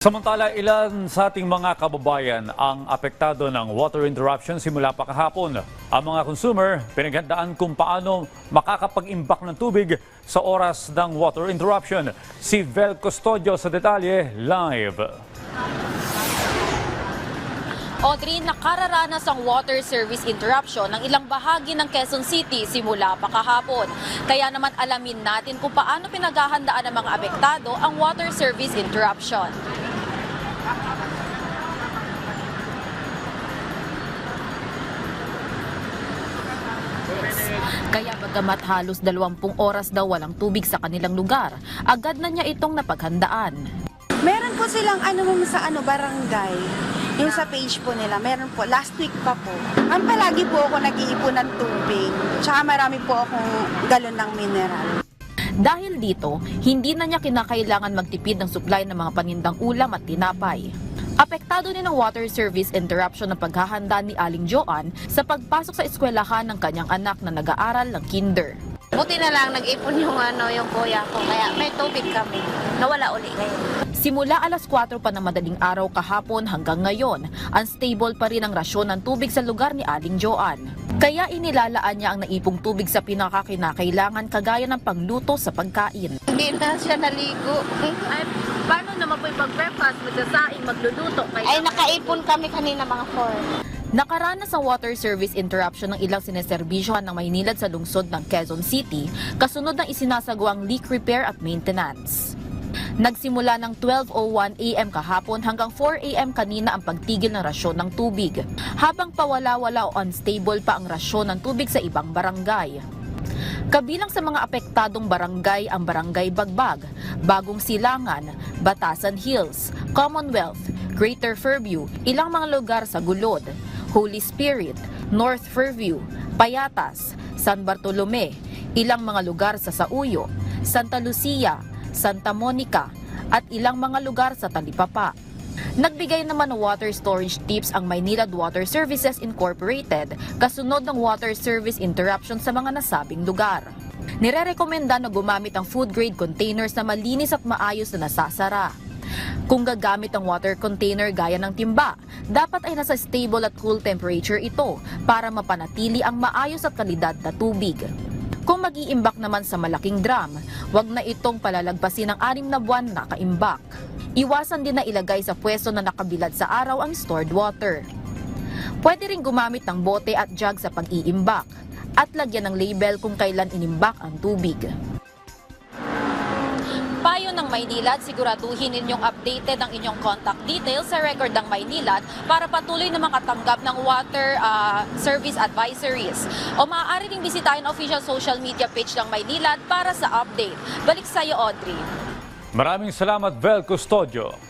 Samantala, ilan sa ating mga kababayan ang apektado ng water interruption simula pa kahapon. Ang mga consumer, pinaghandaan kung paano makakapag-imbak ng tubig sa oras ng water interruption. Si Vel Custodio sa detalye live. Audrey, nakararanas ang water service interruption ng ilang bahagi ng Quezon City simula pa kahapon. Kaya naman alamin natin kung paano pinaghahandaan ng mga apektado ang water service interruption. Kaya bagamat halos 20 oras daw walang tubig sa kanilang lugar, agad na niya itong napaghandaan. Meron po silang ano sa ano barangay. Yung sa page po nila, meron po. Last week pa po. Ang palagi po ako nag-iipon ng tubig. Tsaka marami po akong galon ng mineral. Dahil dito, hindi na niya kinakailangan magtipid ng supply ng mga panindang ulam at tinapay. Apektado din ng water service interruption ng paghahanda ni Aling Joan sa pagpasok sa eskwelahan ng kanyang anak na nag-aaral ng kinder. Buti na lang nag-ipon yung ano yung kuya ko kaya may tubig kami. Nawala uli ngayon. Simula alas 4 pa ng madaling araw kahapon hanggang ngayon, unstable pa rin ang rasyon ng tubig sa lugar ni Aling Joan. Kaya inilalaan niya ang naipong tubig sa pinakakinakailangan kagaya ng pangluto sa pagkain. Hindi na siya naligo. Ay, paano naman po yung pag-breakfast, magsasaing, magluluto? Ay nakaipon kami kanina mga 4. Nakaranas ang water service interruption ng ilang sineserbisyohan ng Maynilad sa lungsod ng Quezon City kasunod ng isinasagawang leak repair at maintenance. Nagsimula ng 12.01 a.m. kahapon hanggang 4 a.m. kanina ang pagtigil ng rasyon ng tubig, habang pawala-wala o unstable pa ang rasyon ng tubig sa ibang barangay. Kabilang sa mga apektadong barangay ang Barangay Bagbag, Bagong Silangan, Batasan Hills, Commonwealth, Greater Fairview, ilang mga lugar sa Gulod, Holy Spirit, North Fairview, Payatas, San Bartolome, ilang mga lugar sa Sauyo, Santa Lucia, Santa Monica, at ilang mga lugar sa Talipapa. Nagbigay naman ng water storage tips ang Maynilad Water Services Incorporated kasunod ng water service interruption sa mga nasabing lugar. Nirerekomenda na gumamit ang food grade containers na malinis at maayos na nasasara. Kung gagamit ang water container gaya ng timba, dapat ay nasa stable at cool temperature ito para mapanatili ang maayos at kalidad na tubig. Kung mag-iimbak naman sa malaking drum, wag na itong palalagpasin ng anim na buwan na kaimbak. Iwasan din na ilagay sa pwesto na nakabilad sa araw ang stored water. Pwede rin gumamit ng bote at jug sa pag-iimbak at lagyan ng label kung kailan inimbak ang tubig. Payo ng Maynilad, siguraduhin ninyong updated ang inyong contact details sa record ng Maynilad para patuloy na makatanggap ng water ah, service advisories. O maaari ring bisitahin official social media page ng Maynilad para sa update. Balik sa iyo, Audrey. Maraming salamat, Vel Custodio.